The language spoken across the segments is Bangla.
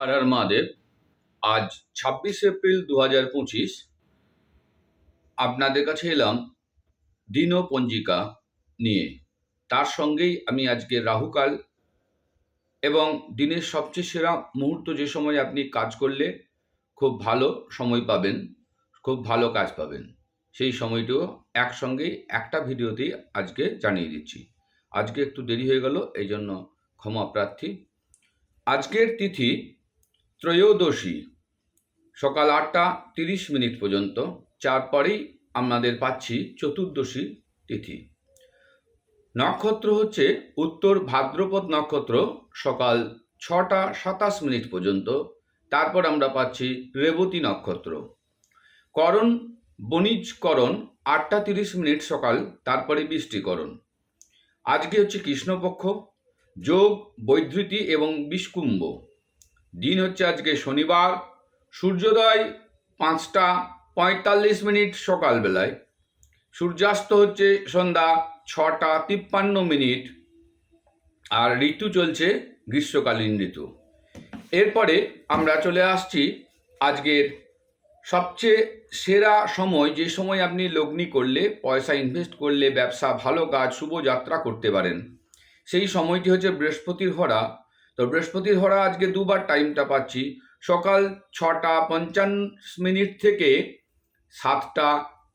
হর হর মহাদেব, আজ ছাব্বিশ এপ্রিল দু হাজার পঁচিশ, আপনাদের কাছে এলাম দিন পঞ্জিকা নিয়ে। তার সঙ্গেই আমি আজকে রাহুকাল এবং দিনের সবচেয়ে সেরা মুহূর্ত যে সময় আপনি কাজ করলে খুব ভালো সময় পাবেন, খুব ভালো কাজ পাবেন। সেই সময়টিও একসঙ্গেই একটা ভিডিওতেই আজকে জানিয়ে দিচ্ছি। আজকে একটু দেরি হয়ে গেল এই জন্য ক্ষমা প্রার্থী। আজকের তিথি ত্রয়োদশী, সকাল আটটা তিরিশ মিনিট পর্যন্ত। চার পরেই আমাদের পাচ্ছি চতুর্দশী তিথি। নক্ষত্র হচ্ছে উত্তর ভাদ্রপদ নক্ষত্র, সকাল ছটা সাতাশ মিনিট পর্যন্ত। তারপর আমরা পাচ্ছি রেবতী নক্ষত্র। করণ বণিজকরণ আটটা তিরিশ মিনিট সকাল, তারপরে বৃষ্টিকরণ আজকে হচ্ছে কৃষ্ণপক্ষ, যোগ বৈদ্যুতি এবং বিষকুম্ভ। দিন হচ্ছে আজকে শনিবার। সূর্যোদয় পাঁচটা পঁয়তাল্লিশ মিনিট সকালবেলায়। সূর্যাস্ত হচ্ছে সন্ধ্যা ছটা তিপ্পান্ন মিনিট। আর ঋতু চলছে গ্রীষ্মকালীন ঋতু। এরপরে আমরা চলে আসছি আজকের সবচেয়ে সেরা সময়, যে সময় আপনি লগ্নি করলে, পয়সা ইনভেস্ট করলে, ব্যবসা, ভালো কাজ, শুভ যাত্রা করতে পারেন। সেই সময়টি হচ্ছে বৃহস্পতির হরা। তো বৃহস্পতি ধরা আজকে দুবার টাইমটা পাচ্ছি। সকাল ছটা পঞ্চান্ন মিনিট থেকে সাতটা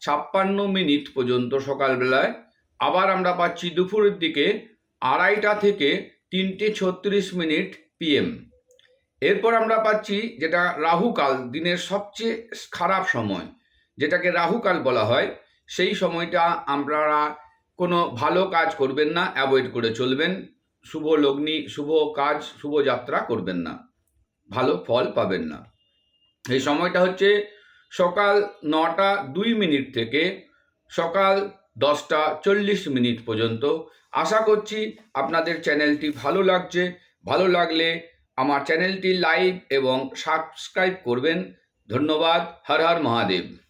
ছাপ্পান্ন মিনিট পর্যন্ত সকালবেলায়। আবার আমরা পাচ্ছি দুপুরের দিকে আড়াইটা থেকে তিনটে ছত্রিশ মিনিট পিএম এরপর আমরা পাচ্ছি যেটা রাহুকাল, দিনের সবচেয়ে খারাপ সময়, যেটাকে রাহুকাল বলা হয়, সেই সময়টা আপনারা কোনো ভালো কাজ করবেন না অ্যাভয়েড করে চলবেন। শুভ লগ্নি, শুভ কাজ, শুভ যাত্রা করবেন না। ভালো ফল পাবেন না। এই সময়টা হচ্ছে সকাল নটা দুই মিনিট থেকে সকাল দশটা চল্লিশ মিনিট পর্যন্ত। আশা করছি আপনাদের চ্যানেলটি ভালো লাগছে। ভালো লাগলে আমার চ্যানেলটি লাইক এবং সাবস্ক্রাইব করবেন। ধন্যবাদ। হর হর মহাদেব।